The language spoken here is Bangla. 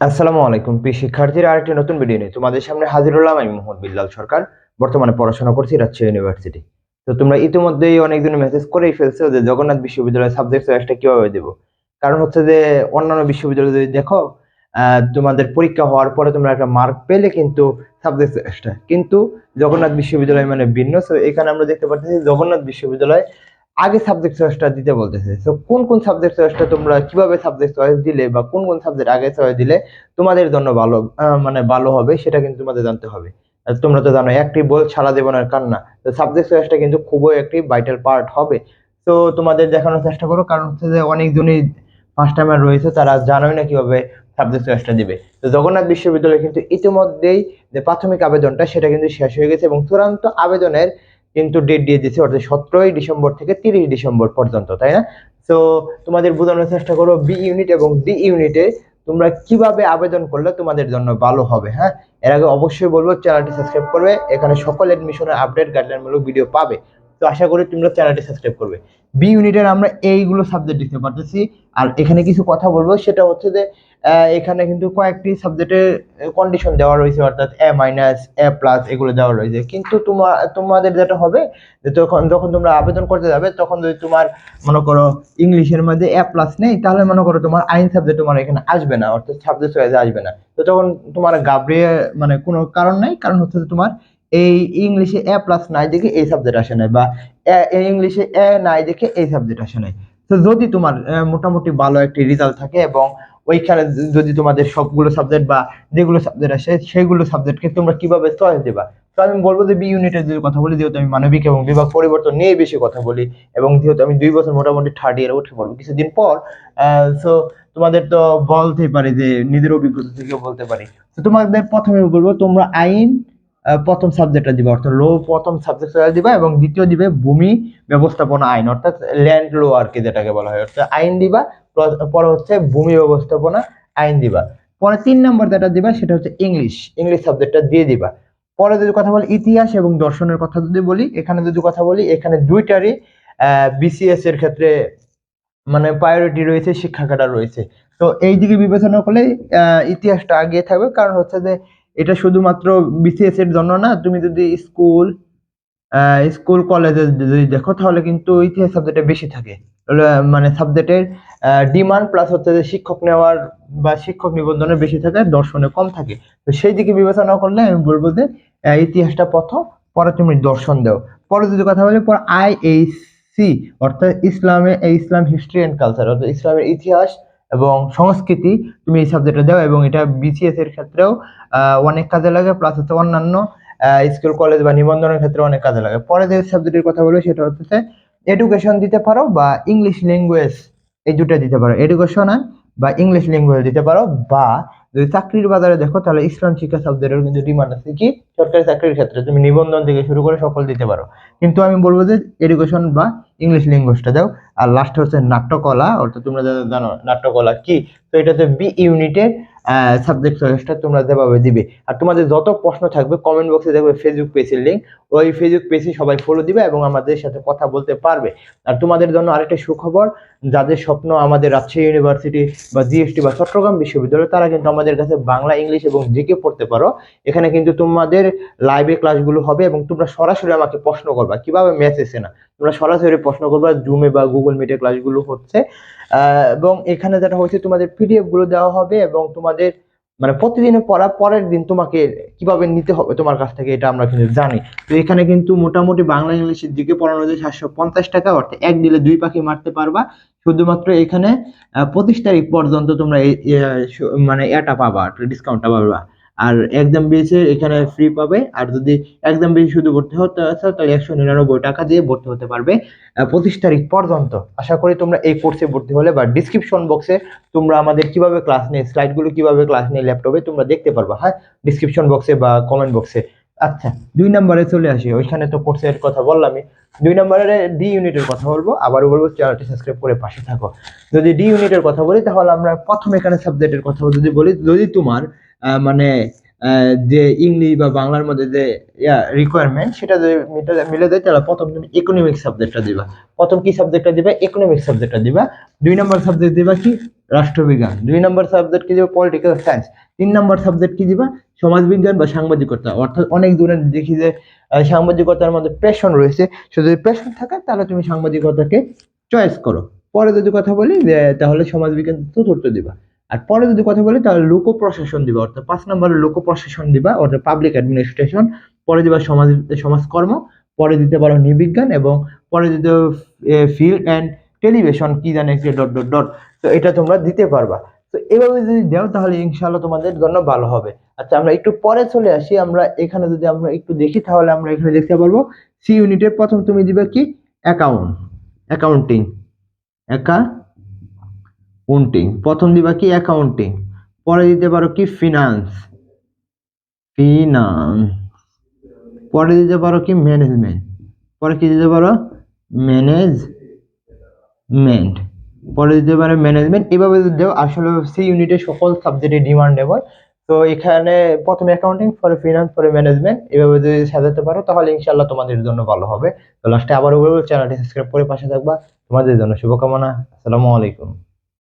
আসসালামু আলাইকুম। প্রিয় শিক্ষার্থীরা, আরেকটি নতুন ভিডিও নিয়ে তোমাদের সামনে হাজির হলাম আমি মোহাম্মদ বিল্লাল সরকার, বর্তমানে পড়াশোনা করছি রাজশাহী ইউনিভার্সিটি তো। তোমরা ইতিমধ্যেই অনেকদিন মেসেজ করেই ফেলছো যে জগন্নাথ বিশ্ববিদ্যালয়ের সাবজেক্ট চয়েসটা কীভাবে দেব? কারণ হচ্ছে যে অন্যান্য বিশ্ববিদ্যালয়ে যদি দেখো তোমাদের পরীক্ষা হওয়ার পরে তোমরা একটা মার্ক পেলে কিন্তু সাবজেক্ট চয়েসটা কিন্তু জগন্নাথ বিশ্ববিদ্যালয় মানে ভিন্ন। এখানে আমরা দেখতে পাচ্ছি জগন্নাথ বিশ্ববিদ্যালয় আগে সাবজেক্ট চয়েসটা দিতে বলতেছে। তো কোন কোন সাবজেক্ট চয়েসটা তোমরা কীভাবে সাবজেক্ট চয়েস দিলে বা কোন কোন সাবজেক্ট আগে চয়েস দিলে তোমাদের জন্য ভালো মানে ভালো হবে সেটা কিন্তু তোমাদের জানতে হবে। তোমরা তো জানো, একটি বই সারা জীবনের কান্না। তো সাবজেক্ট চয়েসটা কিন্তু খুবই একটি ভাইটাল পার্ট হবে। তো তোমাদের দেখানোর চেষ্টা করো, কারণ হচ্ছে যে অনেকজনই ফার্স্ট টাইমার রয়েছে, তারা জানোই না কীভাবে সাবজেক্ট চয়েসটা দিবে। তো জগন্নাথ বিশ্ববিদ্যালয় কিন্তু ইতিমধ্যেই যে প্রাথমিক আবেদনটা সেটা কিন্তু শেষ হয়ে গেছে এবং চূড়ান্ত আবেদনের কিন্তু ডেট দিয়ে দিয়েছে, অর্থাৎ সতেরোই ডিসেম্বর থেকে তিরিশ ডিসেম্বর পর্যন্ত, তাই না? তো তোমাদের বোঝানোর চেষ্টা করো বি ইউনিট এবং ডি ইউনিটে তোমরা কীভাবে আবেদন করলে তোমাদের জন্য ভালো হবে হ্যাঁ? এর আগে অবশ্যই বলব চ্যানেলটি সাবস্ক্রাইব করবে, এখানে সকল এডমিশনের আপডেট গাইডলাইনমূলক ভিডিও পাবে। তো আশা করি তোমরা চ্যানেলটি সাবস্ক্রাইব করবে। বি ইউনিটের আমরা এইগুলো সাবজেক্ট দিতে পারতেছি। আর এখানে কিছু কথা বলব, সেটা হচ্ছে যে এখানে কিন্তু কয়েকটি সাবজেক্টের কন্ডিশন দেওয়া রয়েছে, অর্থাৎ এ মাইনাস এ প্লাস এগুলো দেওয়া রয়েছে। কিন্তু তোমার তোমাদের যেটা হবে, যে তখন, যখন তোমরা আবেদন করতে যাবে, তখন যদি তোমার, মনে করো, ইংলিশের মধ্যে এ প্লাস নেই, তাহলে মনে করো তোমার আইন সাবজেক্ট তোমার এখানে আসবে না, অর্থাৎ সাবজেক্ট ওয়াইজে আসবে না। তো তখন তোমার গাবড়িয়ে মানে কোনো কারণ নাই, কারণ হচ্ছে যে তোমার এই ইংলিশে এ প্লাস নাই দেখে এই সাবজেক্ট আসে নাই বা ইংলিশে এ নাই দেখে এই সাবজেক্ট আসে নাই। তো যদি তোমার মোটামুটি ভালো একটি রেজাল্ট থাকে এবং ওইখানে যদি তোমাদের সবগুলো সাবজেক্ট বা যেগুলো সাবজেক্ট আসে সেগুলো সাবজেক্টকে তোমরা কীভাবে চয়েস দেবা? তো আমি বলব যে বি ইউনিটের যদি কথা বলি, যেহেতু আমি মানবিক এবং বিভাগ পরিবর্তন নিয়ে বেশি কথা বলি এবং যেহেতু আমি দুই বছর মোটামুটি থার্ড ইয়ারে উঠে পড়ব কিছুদিন পর সো তোমাদের তো বলতেই পারি যে নিজের অভিজ্ঞতা থেকে বলতে পারি। তো তোমাদের প্রথমে বলব তোমরা আইন প্রথম সাবজেক্টটা দিবা, অর্থাৎ লো প্রথম সাবজেক্টটা দিবা এবং দ্বিতীয় দিবে ভূমি ব্যবস্থাপনা আইন, অর্থাৎ ল্যান্ড লো আর কি যেটাকে বলা হয়। অর্থাৎ আইন দিবা প্র- হচ্ছে ভূমি ব্যবস্থাপনা আইন দিবা। পরে তিন নম্বর যেটা দিবা, সেটা হচ্ছে ইংলিশ ইংলিশ সাবজেক্টটা দিয়ে দিবা। পরে যদি কথা বলি ইতিহাস এবং দর্শনের কথা যদি বলি, এখানে যদি কথা বলি, এখানে দুইটারই বিসিএস এর ক্ষেত্রে মানে প্রায়োরিটি রয়েছে, শিক্ষা রয়েছে। তো এই দিকে বিবেচনা করলে ইতিহাসটা আগে থাকবে। কারণ হচ্ছে যে এটা শুধুমাত্র বিসিএস এর জন্য না, তুমি যদি স্কুল স্কুল কলেজে যদি দেখো, তাহলে কিন্তু ইতিহাস সাবজেক্টে বেশি থাকে। মানে সাবজেক্টের ডিমান্ড প্লাস হচ্ছে যে শিক্ষক নেওয়ার বা শিক্ষক নিবন্ধনের বেশি থাকে, দর্শনে কম থাকে। তো সেই দিকে বিবেচনা করলে আমি বলব যে ইতিহাসটা প্রথম, পরে তুমি দর্শন দাও। পরে যদি কথা বলি, পরে আই এইচ সি অর্থাৎ ইসলামে ইসলাম হিস্ট্রি অ্যান্ড কালচার অর্থাৎ ইসলামের ইতিহাস এবং সংস্কৃতি তুমি এই সাবজেক্টটা দাও এবং এটা বিসিএস এর ক্ষেত্রেও অনেক কাজে লাগে প্লাস হচ্ছে অন্যান্য স্কুল কলেজ বা নিবন্ধনের ক্ষেত্রে অনেক কাজে লাগে। পরে যে সাবজেক্টের কথা বলব সেটা হচ্ছে এডুকেশন দিতে পারো বা ইংলিশ ল্যাঙ্গুয়েজ এই দুটো দিতে পারো। এডুকেশন বা ইংলিশ ল্যাঙ্গুয়েজ দিতে পারো বা যদি চাকরির বাজারে দেখো, তাহলে ইসলাম শিক্ষা সাবজেক্টের কিন্তু ডিমান্ড আছে। কি? সরকারি চাকরির ক্ষেত্রে তুমি নিবন্ধন থেকে শুরু করে সকল দিতে পারো। কিন্তু আমি বলব যে এডুকেশন বা ইংলিশ ল্যাঙ্গুয়েজটা দাও। আর লাস্ট হচ্ছে নাট্যকলা, অর্থাৎ তোমরা জানো, নাট্যকলা কি? তো এটা হচ্ছে বি ইউনিটের সাবজেক্ট চয়েসটা তোমরা যেভাবে দিবে। আর তোমাদের যত প্রশ্ন থাকবে কমেন্ট বক্সে দেখবে ফেসবুক পেজের লিঙ্ক ওই ফেসবুক পেজে সবাই ফলো দিবে এবং আমাদের সাথে কথা বলতে পারবে। আর তোমাদের জন্য আরেকটা সুখবর যাদের স্বপ্ন আমাদের রাজশাহী ইউনিভার্সিটি বা জিএসটি বা চট্টগ্রাম বিশ্ববিদ্যালয়, তারা কিন্তু আমাদের কাছে বাংলা, ইংলিশ এবং জিকে পড়তে পারো। এখানে কিন্তু তোমাদের লাইভে ক্লাসগুলো হবে এবং তোমরা সরাসরি আমাকে প্রশ্ন করবা। কীভাবে এসে না? তোমরা সরাসরি প্রশ্ন করবা জুমে বা গুগল মিটে ক্লাসগুলো হচ্ছে। এবং এখানে যেটা হচ্ছে, তোমাদের পিডিএফগুলো দেওয়া হবে এবং তোমাদের মানে প্রতিদিনে পড়া, পরের দিন তোমাকে কীভাবে নিতে হবে তোমার কাছ থেকে এটা আমরা কিন্তু জানি। তো এখানে কিন্তু মোটামুটি বাংলা ইংলিশের দিকে পড়ানো যায় সাতশো পঞ্চাশ টাকা, অর্থাৎ এক দিলে দুই পাখি মারতে পারবা। শুধুমাত্র এখানে পঁচিশ তারিখ পর্যন্ত তোমরা মানে এটা পাবা ডিসকাউন্টটা পাবা। আর একদম বেশি এখানে ফ্রি পাবে। আর যদি একদম বেশি শুধু ভর্তি হতে আছে তাহলে একশো নিরানব্বই টাকা দিয়ে ভর্তি হতে পারবে পঁচিশ তারিখ পর্যন্ত। আশা করি তোমরা এই কোর্সে ভর্তি হলে বা ডিসক্রিপশন বক্সে তোমরা আমাদের কীভাবে ক্লাস নেই স্লাইডগুলো কীভাবে ক্লাস নেই ল্যাপটপে তোমরা দেখতে পারবা। হ্যাঁ ডিসক্রিপশন বক্সে বা কমেন্ট বক্সে আচ্ছা দুই নম্বরে চলে আসি। ওইখানে তো কোর্সের কথা বললামই। দুই নম্বরে ডি ইউনিটের কথা বলব। আবারও বলব, চ্যানেলটি সাবস্ক্রাইব করে পাশে থাকো। যদি ডি ইউনিটের কথা বলি, তাহলে আমরা প্রথম এখানে সাবজেক্টের কথা যদি বলি, যদি তোমার মানে যে ইংলিশ বা বাংলার মধ্যে যে, ইয়া রিকোয়ারমেন্ট সেটা যদি মিলে- দেয় তাহলে প্রথম তুমি ইকোনমিক সাবজেক্টটা দিবা। প্রথম কি সাবজেক্টটা দিবা? ইকোনমিক সাবজেক্টটা দিবা। দুই নম্বর সাবজেক্ট দিবা কি? রাষ্ট্রবিজ্ঞান। দুই নম্বর সাবজেক্ট কি দিবা? পলিটিক্যাল সায়েন্স তিন নম্বর সাবজেক্ট কি দিবা? সমাজবিজ্ঞান বা সাংবাদিকতা। অর্থাৎ অনেক দূরে দেখি যে সাংবাদিকতার মধ্যে প্যাশন রয়েছে। সে যদি প্যাশন থাকে, তাহলে তুমি সাংবাদিকতাকে চয়েস করো। পরে যদি কথা বলি তাহলে সমাজবিজ্ঞান চতুর্থ দিবা। আর পরে যদি কথা বলি, তাহলে লোক প্রশাসন দিবা অর্থাৎ পাঁচ নম্বরে লোক প্রশাসন দিবা, অর্থাৎ পাবলিক অ্যাডমিনিস্ট্রেশন পরে দিবা সমাজ, সমাজকর্ম, পরে দিতে পারো নৃবিজ্ঞান এবং পরে দিতে ফিল্ড অ্যান্ড টেলিভিশন কি জানে ডট ডট ডট তো এটা তোমরা দিতে পারবা। তো এভাবে যদি দেও, তাহলে ইনশাআল্লাহ তোমাদের জন্য ভালো হবে। আচ্ছা আমরা একটু পরে চলে আসি। আমরা এখানে যদি আমরা একটু দেখি, তাহলে আমরা এখানে দেখতে পারব। সি ইউনিটের প্রথম তুমি দিবে কি? অ্যাকাউন্ট অ্যাকাউন্টিং অ্যাকাউন্টিং প্রথম দিবা কি অ্যাকাউন্টিং পরে দিতে পারো কি ফিনান্স ফিনান্স পরে দিতে পারো কি ম্যানেজমেন্ট পরে কি দিতে পারো? ম্যানেজমেন্ট পরে দিতে পারো ম্যানেজমেন্ট এভাবে দেও, আসলে সি ইউনিটের সকল সাবজেক্টে ডিমান্ডেবল তো এখানে প্রথমে অ্যাকাউন্টিং পরে ফিনান্স পরে ম্যানেজমেন্ট এভাবে যদি সাজাতে পারো, তাহলে ইনশাল্লাহ তোমাদের জন্য ভালো হবে। তো লাস্টে বলব চ্যানেলটি সাবস্ক্রাইব করে পাশে থাকবা। তোমাদের জন্য শুভকামনা। আসসালামু আলাইকুম।